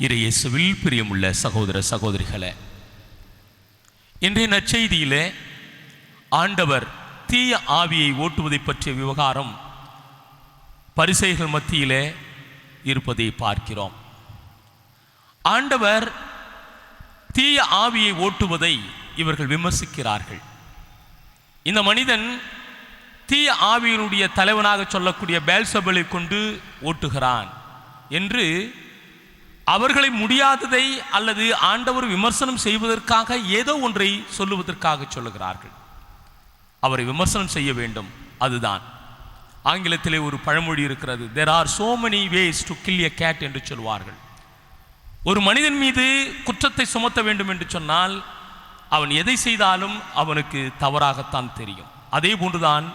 இறையேசுவில் பிரியமுள்ள சகோதர சகோதரிகளை இன்றைய நற்செய்தியிலே ஆண்டவர் தீய ஆவியை ஓட்டுவதை பற்றிய விவகாரம் பரிசைகள் மத்தியிலே இருப்பதை பார்க்கிறோம். ஆண்டவர் தீய ஆவியை ஓட்டுவதை இவர்கள் விமர்சிக்கிறார்கள். இந்த மனிதன் தீய ஆவியினுடைய தலைவனாக சொல்லக்கூடிய பேல்சபலை கொண்டு ஓட்டுகிறான் என்று அவர்களை முடியாததை அல்லது ஆண்டவர் விமர்சனம் செய்வதற்காக ஏதோ ஒன்றை சொல்லுவதற்காக சொல்லுகிறார்கள். அவரை விமர்சனம் செய்ய வேண்டும். அதுதான். ஆங்கிலத்திலே ஒரு பழமொழி இருக்கிறது. There are so many ways to kill a cat என்று சொல்வார்கள். ஒரு மனிதன் மீது குற்றத்தை சுமத்த வேண்டும் என்று சொன்னால் அவன் எதை செய்தாலும் அவனுக்கு தவறாகத்தான் தெரியும். அதே போன்றுதான்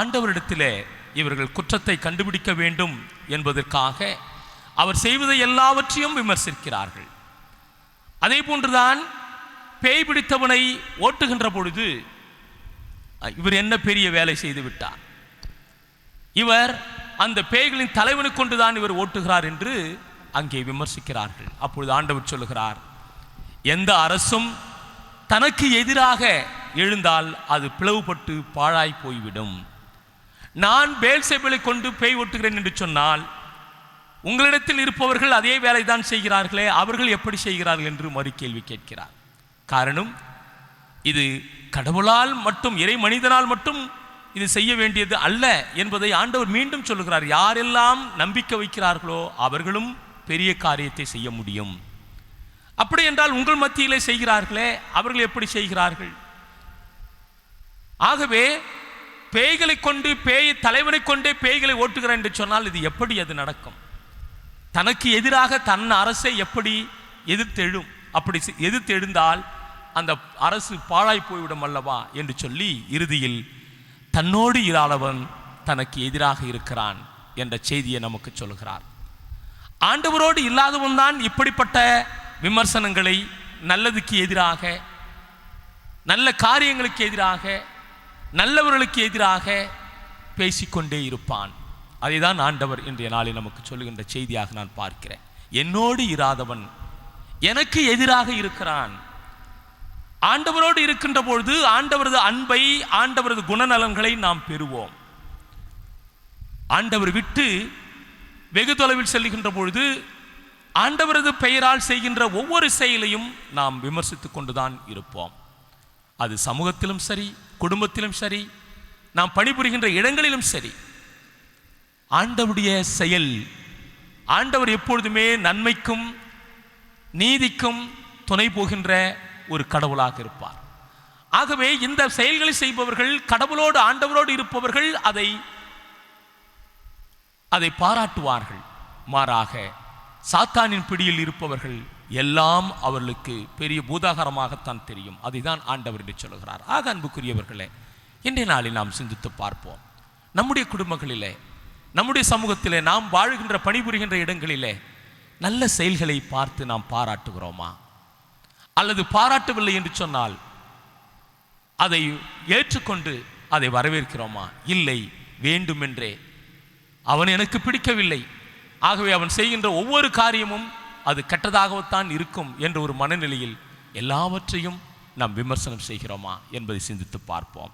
ஆண்டவரிடத்திலே இவர்கள் குற்றத்தை கண்டுபிடிக்க வேண்டும் என்பதற்காக அவர் செய்வதை எல்லாவற்றையும் விமர்சிக்கிறார்கள். அதே போன்றுதான் பேய் பிடித்தவனை ஓட்டுகின்ற பொழுது இவர் என்ன பெரிய வேலை செய்து விட்டார்? இவர் அந்த பேய்களின் தலைவனை கொண்டுதான் இவர் ஓட்டுகிறார் என்று அங்கே விமர்சிக்கிறார்கள். அப்பொழுது ஆண்டவர் சொல்லுகிறார் எந்த அரசும் தனக்கு எதிராக எழுந்தால் அது பிளவுபட்டு பாழாய் போய்விடும். நான் பேல்சேபிளை கொண்டு பேய் ஓட்டுகிறேன் என்று சொன்னால் உங்களிடத்தில் இருப்பவர்கள் அதே வேலை தான் செய்கிறார்களே அவர்கள் எப்படி செய்கிறார்கள் என்று மறு கேள்வி கேட்கிறார். காரணம் இது கடவுளால் மட்டும் இறை மனிதனால் மட்டும் இது செய்ய வேண்டியது அல்ல என்பதை ஆண்டவர் மீண்டும் சொல்லுகிறார். யாரெல்லாம் நம்பிக்கை வைக்கிறார்களோ அவர்களும் பெரிய காரியத்தை செய்ய முடியும். அப்படி என்றால் உங்கள் மத்தியிலே செய்கிறார்களே அவர்கள் எப்படி செய்கிறார்கள்? ஆகவே பேய்களை கொண்டு பேய் தலைவனை கொண்டே பேய்களை ஓட்டுகிறேன் என்று சொன்னால் இது எப்படி அது நடக்கும்? தனக்கு எதிராக தன் அரசை எப்படி எதிர்த்தெழும்? அப்படி செ- எதிர்த்து எழுந்தால் அந்த அரசு பாழாய் போய்விடும் அல்லவா? என்று சொல்லி இறுதியில் தன்னோடு இராளவன் தனக்கு எதிராக இருக்கிறான் என்ற செய்தியை நமக்கு சொல்கிறார். ஆண்டவரோடு இல்லாதவன் தான் இப்படிப்பட்ட விமர்சனங்களை நல்லதுக்கு எதிராக நல்ல காரியங்களுக்கு எதிராக நல்லவர்களுக்கு எதிராக பேசிக்கொண்டே இருப்பான். அதை தான் ஆண்டவர் இன்றைய நாளில் நமக்கு சொல்லுகின்ற செய்தியாக நான் பார்க்கிறேன். என்னோடு இராதவன் எனக்கு எதிராக இருக்கிறான். ஆண்டவரோடு இருக்கின்ற பொழுது ஆண்டவரது அன்பை ஆண்டவரது குணநலன்களை நாம் பெறுவோம். ஆண்டவர் விட்டு வெகு தொலைவில் செல்லுகின்ற பொழுது ஆண்டவரது பெயரால் செய்கின்ற ஒவ்வொரு செயலையும் நாம் விமர்சித்துக் கொண்டுதான் இருப்போம். அது சமூகத்திலும் சரி குடும்பத்திலும் சரி நாம் பணிபுரிகின்ற இடங்களிலும் சரி. ஆண்டவருடைய செயல். ஆண்டவர் எப்பொழுதுமே நன்மைக்கும் நீதிக்கும் துணை போகின்ற ஒரு கடவுளாக இருப்பார். ஆகவே இந்த செயல்களை செய்பவர்கள் கடவுளோடு ஆண்டவரோடு இருப்பவர்கள் அதை அதை பாராட்டுவார்கள். மாறாக சாத்தானின் பிடியில் இருப்பவர்கள் எல்லாம் அவர்களுக்கு பெரிய பூதாகரமாகத்தான் தெரியும். அதைதான் ஆண்டவர் என்று சொல்கிறார். ஆக அன்புக்குரியவர்களே இன்றைய நாளில் நாம் சிந்தித்து பார்ப்போம். நம்முடைய குடும்பங்களிலே நம்முடைய சமூகத்திலே நாம் வாழுகின்ற பணிபுரிகின்ற இடங்களிலே நல்ல செயல்களை பார்த்து நாம் பாராட்டுகிறோமா? அல்லது பாராட்டவில்லை என்று சொன்னால் அதை ஏற்றுக்கொண்டு அதை வரவேற்கிறோமா? இல்லை வேண்டுமென்றே. அவன் எனக்கு பிடிக்கவில்லை. ஆகவே அவன் செய்கின்ற ஒவ்வொரு காரியமும் அது கெட்டதாகத்தான் இருக்கும் என்ற ஒரு மனநிலையில் எல்லாவற்றையும் நாம் விமர்சனம் செய்கிறோமா என்பதை சிந்தித்து பார்ப்போம்.